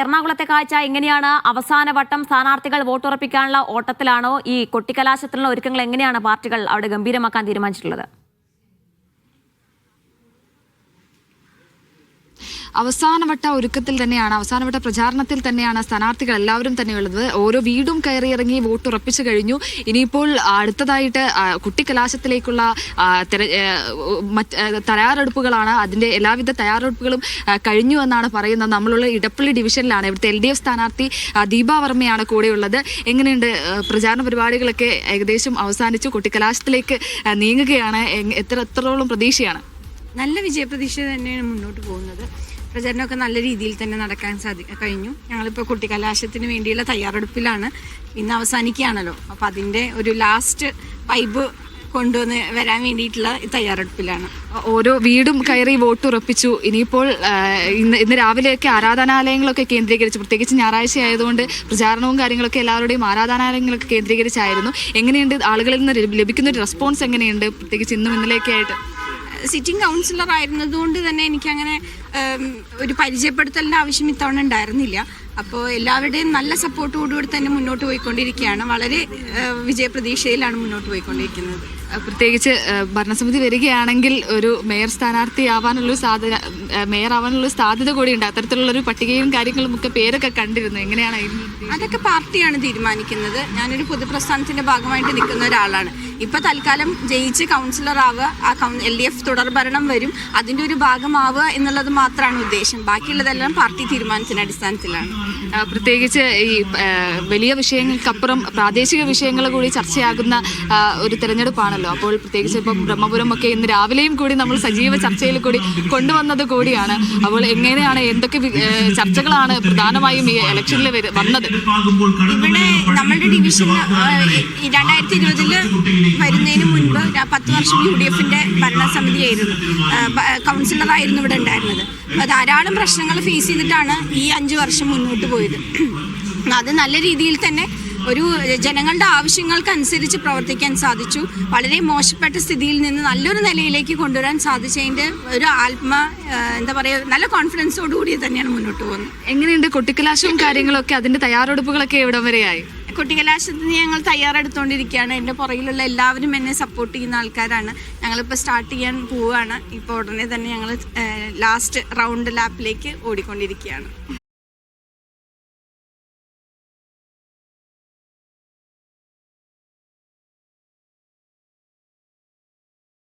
എറണാകുളത്തെ കാഴ്ച എങ്ങനെയാണ്? അവസാന വട്ടം സ്ഥാനാർത്ഥികൾ വോട്ടുറപ്പിക്കാനുള്ള ഓട്ടത്തിലാണോ? ഈ കൊട്ടിക്കലാശത്തിനുള്ള ഒരുക്കങ്ങൾ എങ്ങനെയാണ് പാർട്ടികൾ അവിടെ ഗംഭീരമാക്കാൻ തീരുമാനിച്ചിട്ടുള്ളത്? അവസാനവട്ട ഒരുക്കത്തിൽ തന്നെയാണ് അവസാനവട്ട പ്രചാരണത്തിൽ തന്നെയാണ് സ്ഥാനാർത്ഥികൾ എല്ലാവരും തന്നെയുള്ളത് ഓരോ വീടും കയറിയിറങ്ങി വോട്ട് ഉറപ്പിച്ചു കഴിഞ്ഞു. ഇനിയിപ്പോൾ അടുത്തതായിട്ട് കുട്ടിക്കലാശത്തിലേക്കുള്ള തയ്യാറെടുപ്പുകളാണ്. അതിന്റെ എല്ലാവിധ തയ്യാറെടുപ്പുകളും കഴിഞ്ഞു എന്നാണ് പറയുന്നത്. നമ്മളുള്ള ഇടപ്പള്ളി ഡിവിഷനിലാണ് ഇവിടുത്തെ എൽ ഡി എഫ് സ്ഥാനാർത്ഥി ദീപ വർമ്മയാണ് കൂടെയുള്ളത്. എങ്ങനെയുണ്ട് പ്രചാരണ പരിപാടികളൊക്കെ ഏകദേശം അവസാനിച്ചു? കുട്ടിക്കലാശത്തിലേക്ക് നീങ്ങുകയാണ്. എത്ര എത്രത്തോളം പ്രതീക്ഷയാണ്? നല്ല വിജയപ്രതീക്ഷ തന്നെയാണ് മുന്നോട്ട് പോകുന്നത്. പ്രചരണമൊക്കെ നല്ല രീതിയിൽ തന്നെ നടക്കാൻ സാധി കഴിഞ്ഞു. ഞങ്ങളിപ്പോൾ കുട്ടിക്കലാശത്തിന് വേണ്ടിയുള്ള തയ്യാറെടുപ്പിലാണ് ഇന്ന് അവസാനിക്കുകയാണല്ലോ. അപ്പം അതിന്റെ ഒരു ലാസ്റ്റ് വൈബ് കൊണ്ടുവന്ന് വരാൻ വേണ്ടിയിട്ടുള്ള തയ്യാറെടുപ്പിലാണ്. ഓരോ വീടും കയറി വോട്ട് ഉറപ്പിച്ചു. ഇനിയിപ്പോൾ ഇന്ന് ഇന്ന് രാവിലെയൊക്കെ ആരാധനാലയങ്ങളൊക്കെ കേന്ദ്രീകരിച്ചു. പ്രത്യേകിച്ച് ഞായറാഴ്ച ആയതുകൊണ്ട് പ്രചാരണവും കാര്യങ്ങളൊക്കെ എല്ലാവരുടെയും ആരാധനാലയങ്ങളൊക്കെ കേന്ദ്രീകരിച്ചായിരുന്നു. എങ്ങനെയുണ്ട്? ആളുകളിൽ നിന്ന് ലഭിക്കുന്ന ഒരു റെസ്പോൺസ് എങ്ങനെയുണ്ട്? പ്രത്യേകിച്ച് ഇന്നും ഇന്നലെയൊക്കെ ആയിട്ട്. സിറ്റിംഗ് കൗൺസിലർ ആയിരുന്നതുകൊണ്ട് തന്നെ എനിക്കങ്ങനെ ഒരു പരിചയപ്പെടുത്തലിന്റെ ആവശ്യം ഇത്തവണ ഉണ്ടായിരുന്നില്ല. അപ്പോൾ എല്ലാവരുടെയും നല്ല സപ്പോർട്ടോടുകൂടി തന്നെ മുന്നോട്ട് പോയിക്കൊണ്ടിരിക്കുകയാണ്. വളരെ വിജയപ്രതീക്ഷയിലാണ് മുന്നോട്ട് പോയിക്കൊണ്ടിരിക്കുന്നത്. പ്രത്യേകിച്ച് ഭരണസമിതി വരികയാണെങ്കിൽ ഒരു മേയർ സ്ഥാനാർത്ഥി ആവാനുള്ള സാധ്യത മേയർ ആവാനുള്ള സാധ്യത കൂടിയുണ്ട് അത്തരത്തിലുള്ള ഒരു പട്ടികയും കാര്യങ്ങളും ഒക്കെ പേരൊക്കെ കണ്ടിരുന്നു. എങ്ങനെയാണ് അതൊക്കെ പാർട്ടിയാണ് തീരുമാനിക്കുന്നത്. ഞാനൊരു പൊതുപ്രസ്ഥാനത്തിന്റെ ഭാഗമായിട്ട് നിൽക്കുന്ന ഒരാളാണ്. ഇപ്പൊ തൽക്കാലം ജയിച്ച് കൗൺസിലർ ആവുക ആ എൽ ഡി എഫ് തുടർ ഭരണം വരും. അതിന്റെ ഒരു ഭാഗമാവുക എന്നുള്ളത് മാത്രമാണ് ഉദ്ദേശം. ബാക്കിയുള്ളതെല്ലാം പാർട്ടി തീരുമാനത്തിന്റെ അടിസ്ഥാനത്തിലാണ്. പ്രത്യേകിച്ച് ഈ വലിയ വിഷയങ്ങൾക്കപ്പുറം പ്രാദേശിക വിഷയങ്ങൾ കൂടി ചർച്ചയാകുന്ന ഒരു തെരഞ്ഞെടുപ്പാണല്ലോ. അപ്പോൾ പ്രത്യേകിച്ച് ഇപ്പം ബ്രഹ്മപുരം ഒക്കെ ഇന്ന് രാവിലെയും കൂടി നമ്മൾ സജീവ ചർച്ചയിൽ കൂടി കൊണ്ടുവന്നത് കൂടിയാണ്. അപ്പോൾ എങ്ങനെയാണ് എന്തൊക്കെ ചർച്ചകളാണ് പ്രധാനമായും ഈ ഇലക്ഷനിൽ വന്നത്? ഇവിടെ നമ്മളുടെ ഡിവിഷൻ രണ്ടായിരത്തി ഇരുപതിൽ വരുന്നതിന് മുൻപ് പത്ത് വർഷം യു ഡി എഫിന്റെ ഭരണസമിതിയായിരുന്നു. കൗൺസിലറായിരുന്നു ഇവിടെ ഉണ്ടായിരുന്നത്. ധാരാളം പ്രശ്നങ്ങൾ ഫേസ് ചെയ്തിട്ടാണ് ഈ അഞ്ച് വർഷം മുന്നോട്ട് പോയത്. അത് നല്ല രീതിയിൽ തന്നെ ഒരു ജനങ്ങളുടെ ആവശ്യങ്ങൾക്കനുസരിച്ച് പ്രവർത്തിക്കാൻ സാധിച്ചു. വളരെ മോശപ്പെട്ട സ്ഥിതിയിൽ നിന്ന് നല്ലൊരു നിലയിലേക്ക് കൊണ്ടുവരാൻ സാധിച്ചതിന്റെ ഒരു ആത്മ എന്താ പറയുക നല്ല കോൺഫിഡൻസോടുകൂടി തന്നെയാണ് മുന്നോട്ട് പോകുന്നത്. എങ്ങനെയുണ്ട്? കൊട്ടിക്കലാശവും കാര്യങ്ങളൊക്കെ അതിന്റെ തയ്യാറെടുപ്പുകളൊക്കെ എവിടം വരെയായി കുട്ടികലാശത്തിന് ഞങ്ങൾ തയ്യാറെടുത്തുകൊണ്ടിരിക്കുകയാണ് എന്റെ പുറകിലുള്ള എല്ലാവരും എന്നെ സപ്പോർട്ട് ചെയ്യുന്ന ആൾക്കാരാണ്. ഞങ്ങളിപ്പോൾ സ്റ്റാർട്ട് ചെയ്യാൻ പോവുകയാണ്. ഇപ്പോൾ ഉടനെ തന്നെ ഞങ്ങൾ ലാസ്റ്റ് റൗണ്ട് ലാപ്പിലേക്ക് ഓടിക്കൊണ്ടിരിക്കുകയാണ്.